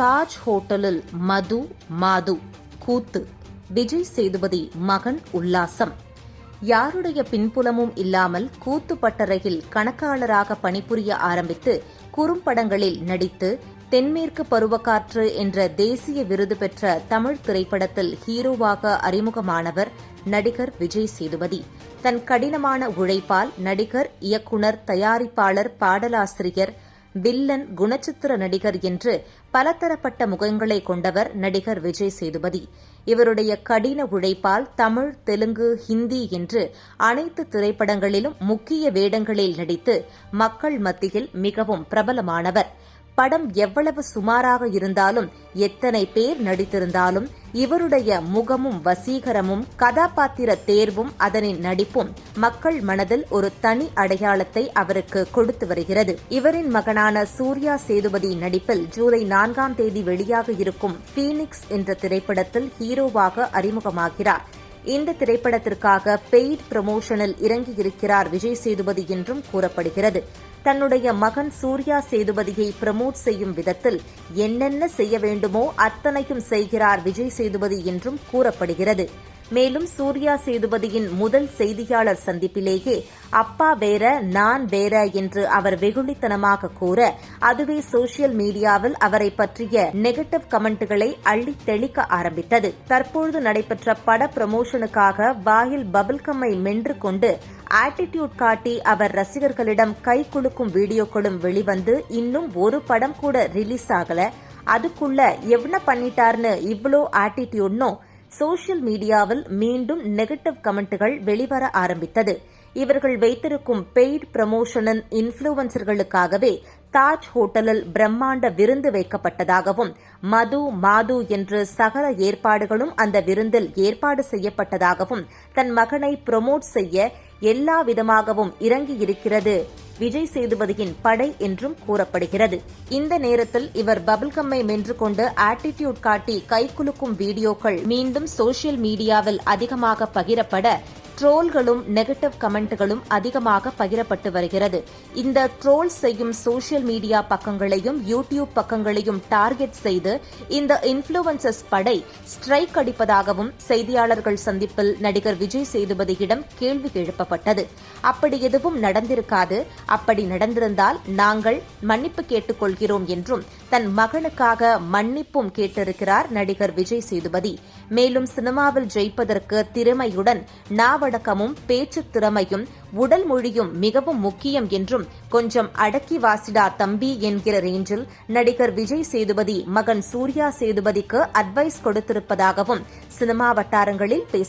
தாஜ் ஹோட்டலில் மது மாது கூத்து விஜய் சேதுபதி மகன் உல்லாசம். யாருடைய பின்புலமும் இல்லாமல் கூத்து பட்டறையில் கணக்காளராக பணிபுரிய ஆரம்பித்து குறும்படங்களில் நடித்து தென்மேற்கு பருவக்காற்று என்ற தேசிய விருது பெற்ற தமிழ் திரைப்படத்தில் ஹீரோவாக அறிமுகமானவர் நடிகர் விஜய் சேதுபதி. தன் கடினமான உழைப்பால் நடிகர் இயக்குனர் தயாரிப்பாளர் பாடலாசிரியர் வில்லன் குணச்சித்திர நடிகர் என்று பலதரப்பட்ட முகங்களை கொண்டவர் நடிகர் விஜய் சேதுபதி. இவருடைய கடின உழைப்பால் தமிழ் தெலுங்கு ஹிந்தி என்று அனைத்து திரைப்படங்களிலும் முக்கிய வேடங்களில் நடித்து மக்கள் மத்தியில் மிகவும் பிரபலமானவர். படம் எவ்வளவு சுமாராக இருந்தாலும் எத்தனை பேர் நடித்திருந்தாலும் இவருடைய முகமும் வசீகரமும் கதாபாத்திர தேர்வும் அதனின் நடிப்பும் மக்கள் மனதில் ஒரு தனி அடையாளத்தை அவருக்கு கொடுத்து வருகிறது. இவரின் மகனான சூர்யா சேதுபதி நடிப்பில் ஜூலை நான்காம் தேதி வெளியாக இருக்கும் பீனிக்ஸ் என்ற திரைப்படத்தில் ஹீரோவாக அறிமுகமாகிறார். இந்த திரைப்படத்திற்காக பெய்ட் ப்ரமோஷனில் இறங்கியிருக்கிறார் விஜய் சேதுபதி என்றும் கூறப்படுகிறது. தன்னுடைய மகன் சூர்யா சேதுபதியை ப்ரமோட் செய்யும் விதத்தில் என்னென்ன செய்ய வேண்டுமோ அத்தனையும் செய்கிறார் விஜய் சேதுபதி என்றும் கூறப்படுகிறது. மேலும் சூர்யா சேதுபதியின் முதல் செய்தியாளர் சந்திப்பிலேயே அப்பா வேற நான் வேற என்று அவர் வெகுளித்தனமாக கூற அதுவே சோசியல் மீடியாவில் அவரை பற்றிய நெகட்டிவ் கமெண்ட்களை அள்ளி தெளிக்க ஆரம்பித்தது. தற்பொழுது நடைபெற்ற பட ப்ரமோஷனுக்காக வாயில் பபிள்கம்மை மென்று கொண்டு ஆட்டிடியூட் காட்டி அவர் ரசிகர்களிடம் கை குலுக்கும் வீடியோக்களும் வெளிவந்து இன்னும் ஒரு படம் கூட ரிலீஸ் ஆகல. அதுக்குள்ள எவ்வளவு பண்ணிட்டார்னு இவ்வளோ ஆட்டிடியூட்னோ சோஷியல் மீடியாவில் மீண்டும் நெகட்டிவ் கமெண்ட்டுகள் வெளிவர ஆரம்பித்தது. இவர்கள் வைத்திருக்கும் பெய்ட் ப்ரமோஷனின் இன்ஃபுளுசர்களுக்காகவே தாஜ் ஹோட்டலில் பிரம்மாண்ட விருந்து வைக்கப்பட்டதாகவும் மது மாது என்று சகல ஏற்பாடுகளும் அந்த விருந்தில் ஏற்பாடு செய்யப்பட்டதாகவும் தன் மகனை ப்ரொமோட் செய்ய எல்லா விதமாகவும் இறங்கியிருக்கிறது. விஜய் சேதுபதியின் படை என்றும் கூறப்படுகிறது. இந்த நேரத்தில் இவர் பபுல்கம்மை மென்று கொண்டு ஆட்டிடியூட் காட்டி கைகுலுக்கும் வீடியோக்கள் மீண்டும் சோசியல் மீடியாவில் அதிகமாக பகிரப்பட ட்ரோல்களும் நெகட்டிவ் கமெண்ட்களும் அதிகமாக பகிரப்பட்டு வருகிறது. இந்த ட்ரோல் செய்யும் சோசியல் மீடியா பக்கங்களையும் யூடியூப் பக்கங்களையும் டார்கெட் செய்து இந்த இன்ஃபுளுசஸ் படை ஸ்ட்ரைக் அடிப்பதாகவும் செய்தியாளர்கள் சந்திப்பில் நடிகர் விஜய் சேதுபதியிடம் கேள்வி எழுப்பப்பட்டது. அப்படி எதுவும் நடந்திருக்காது. அப்படி நடந்திருந்தால் நாங்கள் மன்னிப்பு கேட்டுக்கொள்கிறோம் என்றும் தன் மகனுக்காக மன்னிப்பும் கேட்டிருக்கிறார் நடிகர் விஜய் சேதுபதி. மேலும் சினிமாவில் ஜெயிப்பதற்கு திறமையுடன் நாவடக்கமும் பேச்சு திறமையும் உடல் மொழியும் மிகவும் முக்கியம் என்றும் கொஞ்சம் அடக்கி வாசிடா தம்பி என்கிற ரேஞ்சில் நடிகர் விஜய் சேதுபதி மகன் சூர்யா சேதுபதிக்கு அட்வைஸ் கொடுத்திருப்பதாகவும் சினிமா வட்டாரங்களில் பேச